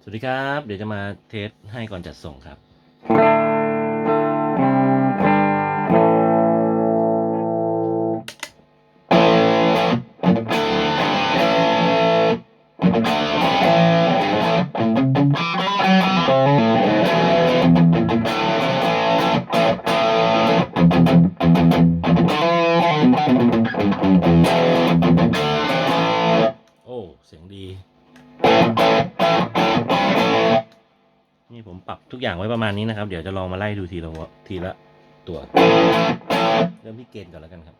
สวัสดีครับ เดี๋ยวจะมาเทสให้ก่อนจัดส่งครับ โอ้ เสียงดี นี่ผมปรับทุกอย่างไว้ประมาณนี้นะครับ เดี๋ยวจะลองมาไล่ดูทีละทีละตัว เริ่มที่เกณฑ์ก่อนแล้วกันครับ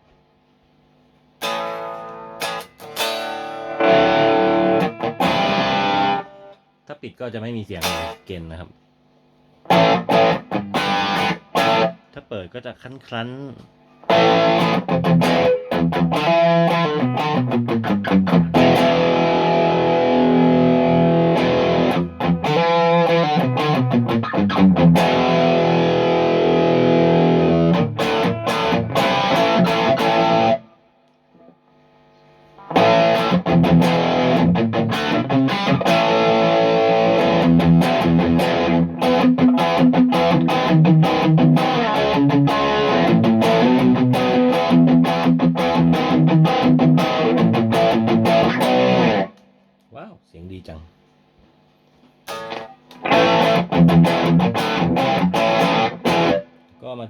ถ้าปิดก็จะไม่มีเสียงเลยเกณฑ์นะครับ ถ้าเปิดก็จะคั้นคั้นว้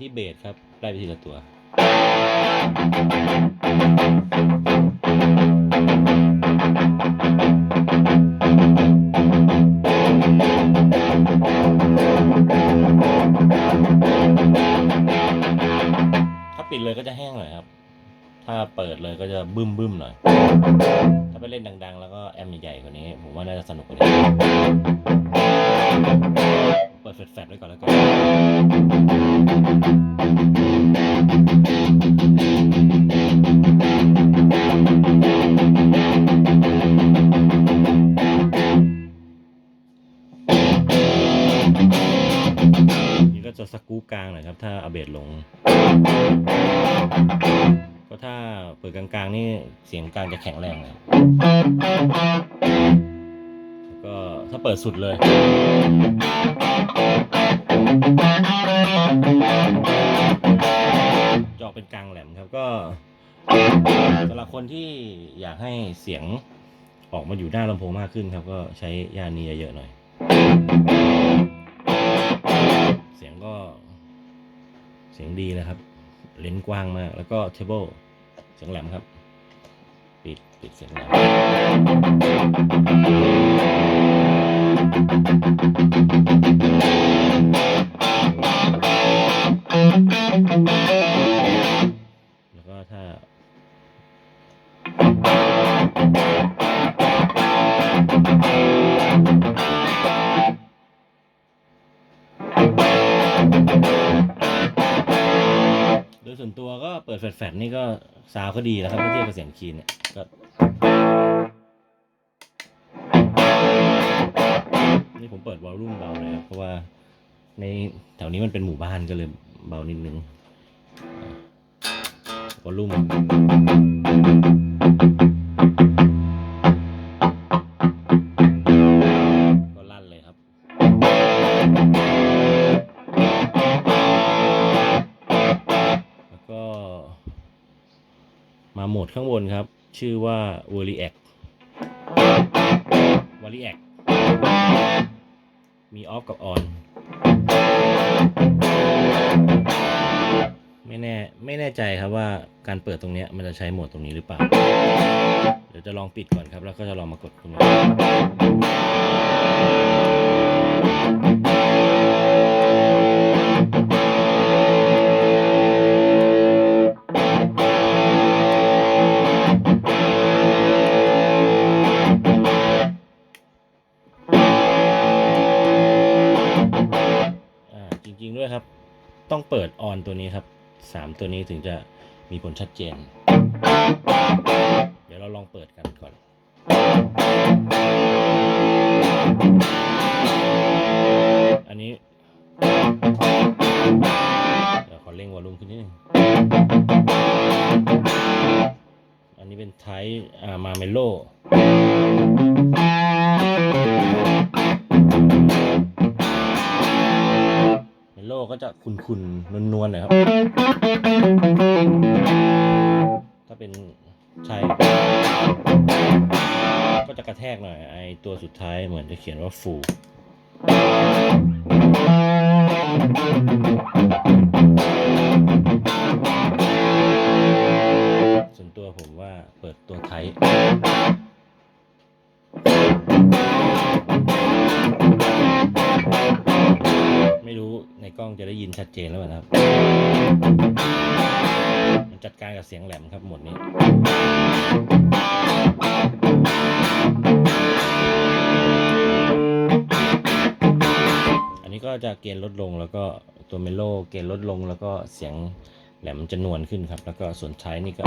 ที่เบสครับไล่ไปทีละตัว ถ้าปิดเลยก็จะแห้งหน่อยครับ ถ้าเปิดเลยก็จะบึ้มบึ้มๆหน่อย ถ้าไปเล่นดัง ๆ แล้วก็แอมใหญ่ๆกว่านี้ ผมว่าน่าจะสนุกกว่านี้ เปิดแฟลชๆไว้ก่อนแล้วกัน นี่ก็จะสกรูปกลางหน่อยครับ ถ้าอาเบสลง ถ้าเปิดกลางๆ นี่เสียงกลางจะแข็งแรงเลยแล้วก็ถ้าเปิดสุดเลย จอกเป็นกลางแหลมครับก็สำหรับคนที่อยากให้เสียงออกมาอยู่หน้าลำโพงมากขึ้นครับ ก็ใช้ย่านนี้เยอะๆหน่อย เสียงก็เสียงดีนะครับ เลนกว้างมากแล้วก็เทเบิล สียงแหลมครับ ปิดปิดเสียงแหลม ก็เปิดแฟลชๆนี่ก็ซาวก็ดีแล้วครับเมื่อเทียบกับเสียงคีนเนี่ยก็นี่ผมเปิดวอลลุ่มเบาเลยครับเพราะว่าในแถวนี้มันเป็นหมู่บ้านก็เลยเบานิดนึงวอลลุ่มก็ลั่นเลยครับแล้วก็ มาโหมดข้างบนครับ ชื่อว่า v a r i a c v a r i a c มีออฟกับออนไม่แน่ไม่แน่ใจครับว่าการเปิดตรงนี้มันจะใช้โหมดตรงนี้หรือเปล่า เดี๋ยวจะลองปิดก่อนครับ แล้วก็จะลองมากดตรงนี้ ปิดออนตัวนี้ครับสามตัวนี้ถึงจะมีผลชัดเจน เดี๋ยวเราลองเปิดกันก่อนอันนี้เดี๋ยวขอเร่งวอลลุ่มขึ้นนิดนึงอันนี้เป็นไทป์อ่ามาเมโล จะขุ่นๆนวลๆหน่อยครับ ถ้าเป็นใช้ก็จะกระแทกหน่อย ไอตัวสุดท้ายเหมือนจะเขียนว่าฟูส่วนตัวผมว่าเปิดตัวไทย องจะได้ยินชัดเจนแล้วนะครับ มันจัดการกับเสียงแหลมครับหมดนี้อันนี้ก็จะเกณฑ์ลดลงแล้วก็ตัวเมโลเกณฑ์ลดลงแล้วก็เสียงแหลมจะนวลขึ้นครับ แล้วก็ส่วนท้ายนี่ก็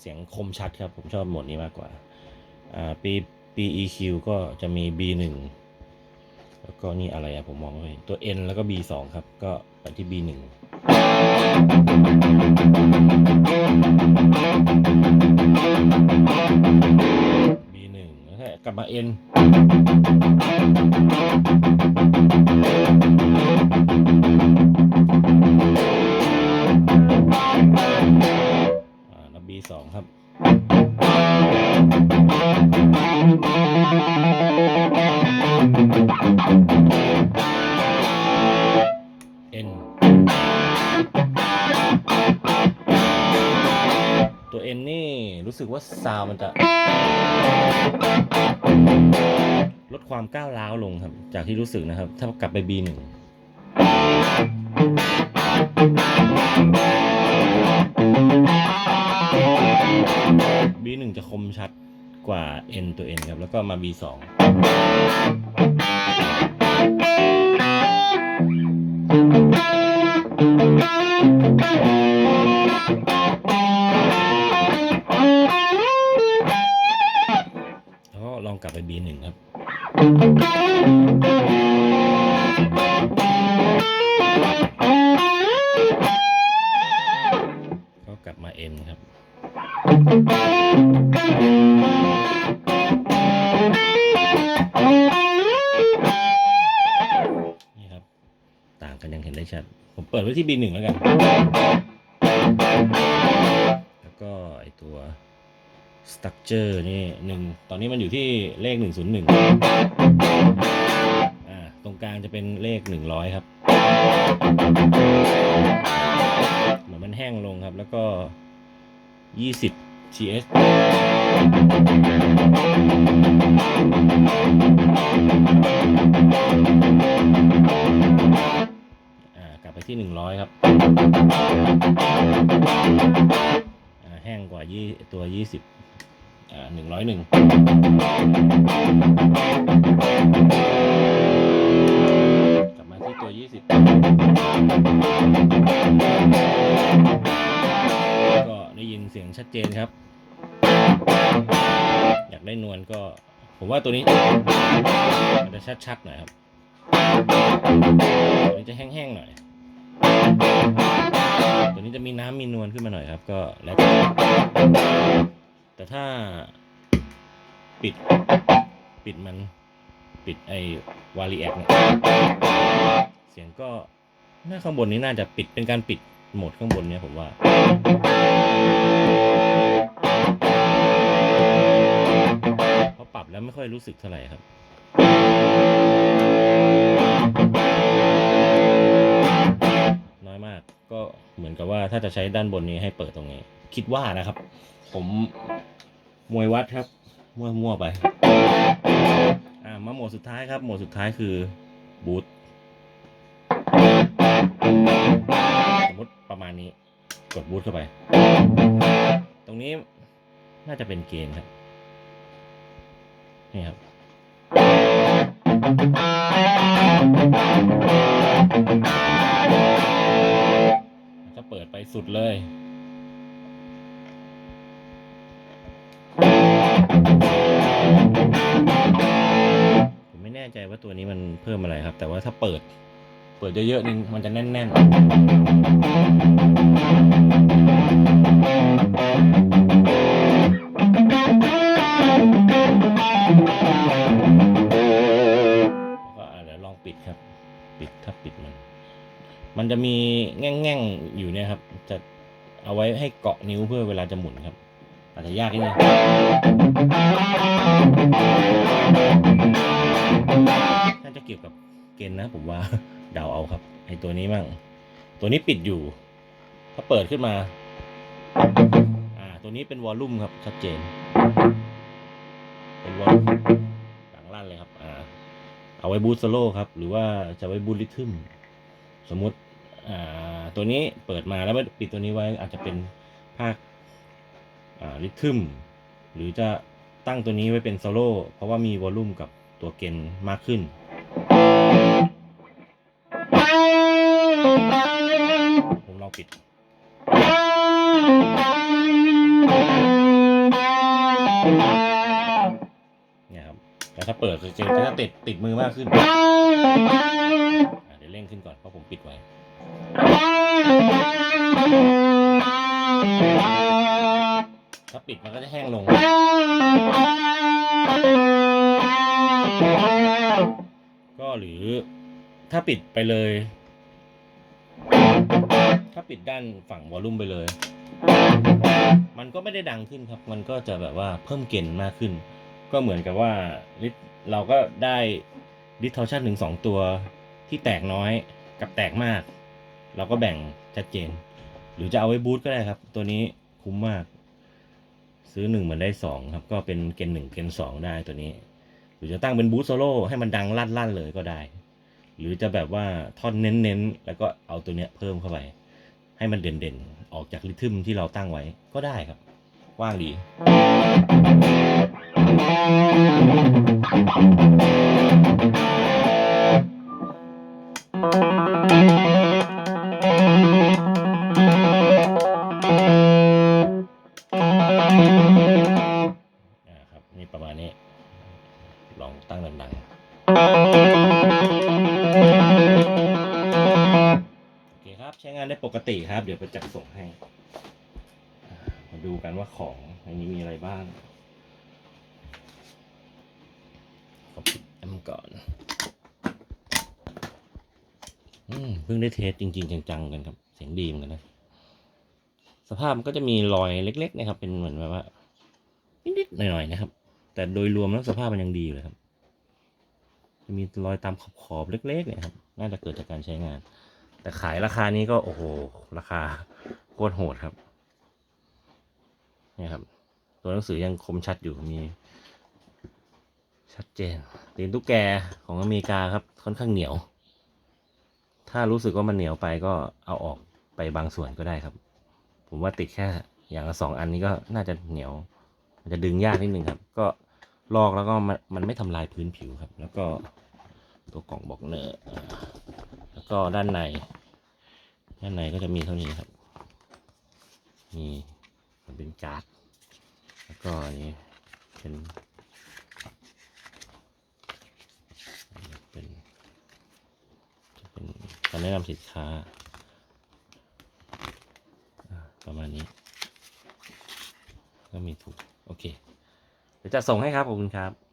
เสียงคมชัดครับ ผมชอบโหมดนี้มากกว่าอ่าปี EQ ก็จะมี B1 แล้วก็นี่อะไรอะผมมองไม่เห็นตัว N แล้วก็ B2 ครับ ก็ไปที่ B1 B1 แล้วถ้ากลับมา N อ่าแล้ว B2 ครับ N ตัว N นี่รู้สึกว่าซาวมันจะ ลดความก้าวร้าวลงครับ จากที่รู้สึกนะครับ ถ้ากลับไป B1 B1 กว่า n ตัว n ครับ แล้วก็มา b 2 ไว้ที่ B1 แล้วกัน แล้วก็ไอตัว structure นี่หนึ่งตอนนี้มันอยู่ที่เลข 101อ่าตรงกลางจะเป็นเลข 100 ครับ เหมือนมันแห้งลงครับ แล้วก็ 20 TS อ่ากลับไป ที่ 100 ครับแห้งกว่ายี่ตัว 20อ่า101 กลับมาที่ตัว 20 ก็ได้ยินเสียงชัดเจนครับ อยากได้นวลก็ ผมว่าตัวนี้ มันจะชัดๆหน่อยครับตันจะแห้งๆหน่อย ตัวนี้จะมีน้ำมีนวลขึ้นมาหน่อยครับ ก็แล้วแต่ถ้าปิดปิดมันปิดไอ้วาลีแอคเนี่ยเสียงก็หน้าข้างบนนี้น่าจะปิดเป็นการปิดโหมดข้างบนเนี่ยผมว่าเพราะปรับแล้วไม่ค่อยรู้สึกเท่าไหร่ครับ มาก ก็เหมือนกับว่าถ้าจะใช้ด้านบนนี้ให้เปิดตรงนี้ คิดว่านะครับ ผมมวยวัดครับมั่วๆไป อ่ามาโหมดสุดท้ายครับ โหมดสุดท้ายคือบูทสมมติประมาณนี้ กดบูทเข้าไป ตรงนี้น่าจะเป็นเกณฑ์ครับ นี่ครับ สุดเลยผมไม่แน่ใจว่าตัวนี้มันเพิ่มอะไรครับ แต่ว่าถ้าเปิด เปิดเยอะๆนึงมันจะแน่น ๆ จะเอาไว้ให้เกาะนิ้วเพื่อเวลาจะหมุนครับ อาจจะยากนิดนึงน่าจะเกี่ยวกับเกณฑ์นะ ผมว่าเดาเอาครับไอตัวนี้มั่ง ตัวนี้ปิดอยู่ ถ้าเปิดขึ้นมา อ่า ตัวนี้เป็นวอลลุ่มครับ ชัดเจน เป็นวอลดังลั่นเลยครับ อ่า เอาไว้บูสโลครับ หรือว่าจะไว้บูทริทึมสมมติ ตัวนี้เปิดมาแล้วไม่ปิดตัวนี้ไว้อาจจะเป็นภาคอ่าริทึมหรือจะตั้งตัวนี้ไว้เป็นโซโล่เพราะว่ามีวอลลุ่มกับตัวเกนมากขึ้น ผมลองปิดเนี่ยครับแต่ถ้าเปิดจะเจอจะติดติดมือมากขึ้นเดี๋ยวเร่งขึ้นก่อนเพราะผมปิดไว้ ถ้าปิดมันก็จะแห้งลง ก็หรือถ้าปิดไปเลย ถ้าปิดด้านฝั่งวอลลุ่มไปเลย มันก็ไม่ได้ดังขึ้นครับ มันก็จะแบบว่าเพิ่มเกณฑ์มากขึ้น ก็เหมือนกับว่าลิทเราก็ได้ดิทอชันถึงสองตัวที่แตกน้อยกับแตกมาก เราก็แบ่งชัดเจน หรือจะเอาไว้บูทก็ได้ครับ ตัวนี้คุ้มมาก ซื้อหนึ่งมือนได้สองครับ ก็เป็นเกณฑ์หนึ่งเกณฑ์สองได้ตัวนี้ หรือจะตั้งเป็นบูทโซโล่ให้มันดังลั่นๆเลยก็ได้ หรือจะแบบว่าท่อนเน้นๆ แล้วก็เอาตัวเนี้ยเพิ่มเข้าไป ให้มันเด่นๆ ออกจากริทึมที่เราตั้งไว้ก็ได้ครับกว้างดี ปกติครับ เดี๋ยวไปจัดส่งให้ มาดูกันว่าของในนี้มีอะไรบ้างขอปิดแอมก่อน อืมเพิ่งได้เทสจริง ๆ จังๆกันครับ เสียงดีเหมือนกันนะ สภาพมันก็จะมีรอยเล็ก ๆ นะครับ เป็นเหมือนแบบว่านิดๆหน่อยๆนะครับ แต่โดยรวมแล้วสภาพมันยังดีอยู่เลยครับ จะมีรอยตามขอบขอบๆเล็กๆเนี่ยครับ น่าจะเกิดจากการใช้งาน แต่ขายราคานี้ก็โอ้โห ราคาโคตรโหดครับนี่ครับ ตัวหนังสือยังคมชัดอยู่มี ชัดเจนตีนตุ๊กแกของอเมริกาครับ ค่อนข้างเหนียว ถ้ารู้สึกว่ามันเหนียวไปก็เอาออกไปบางส่วนก็ได้ครับ ผมว่าติดแค่อย่างละสองอันนี้ก็น่าจะเหนียวมันจะดึงยากนิดนึงครับ ก็ลอกแล้วก็มันมันไม่ทำลายพื้นผิวครับ แล้วก็ตัวกล่องบอกเนอร์อ่ ก็ด้านใน ด้านในก็จะมีเท่านี้ครับ มีมันเป็นการ์ด แล้วก็อันนี้เป็นเป็นจะเป็นการแนะนำสินค้าอ่าประมาณนี้ ก็มีถูก โอเค เดี๋ยวจะส่งให้ครับ ขอบคุณครับ